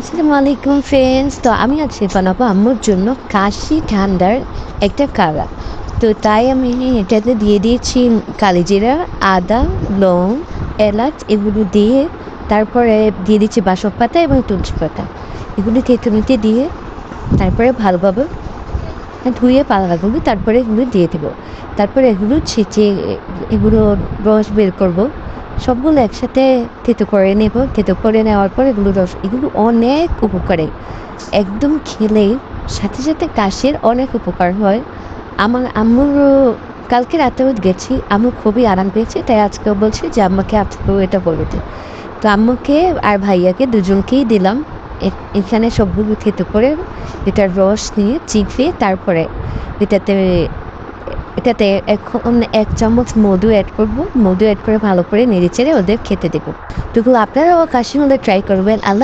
আসসালামু আলাইকুম ফ্রেন্ডস তো আমি আজকে বানাবো আম্মুর জন্য কাশি ঠান্ডার একটা কারা। তো তাই আমি এটাতে দিয়ে দিয়েছি কালিজিরা, আদা, লং, এলাচ এগুলো দিয়ে তারপরে দিয়ে দিচ্ছি বাসক পাতা এবং তুলসী পাতা। এগুলো তেঁতুলিতে দিয়ে তারপরে ভালোভাবে ধুয়ে পালাগুলো তারপরে এগুলো দিয়ে দেবো। তারপরে এগুলো ছেঁচে এগুলো রস বের করব। সবগুলো একসাথে থেতো করে নেব, থেতো করে নেওয়ার পর এগুলো রস এগুলো অনেক উপকারে। একদম খেলে সাথে সাথে কাশির অনেক উপকার হয়। আমার আম্মুর, কালকে রাতেও গেছি, আম্মু খুবই আরাম পেয়েছে, তাই আজকেও বলছি যে আম্মাকে আজকেও এটা বলতে তো আম্মুকে আর ভাইয়াকে দুজনকেই দিলাম। এখানে সবগুলো থেতো করে এটার রস নিয়ে চিপে তারপরে এটাতে এটাতে এখন এক চামচ মধু অ্যাড করব। মধু অ্যাড করে ভালো করে নেড়ে চেড়ে ওদের খেতে দেবো। তো আপনারাও কাশি হলে ট্রাই করবেন। আল্লাহ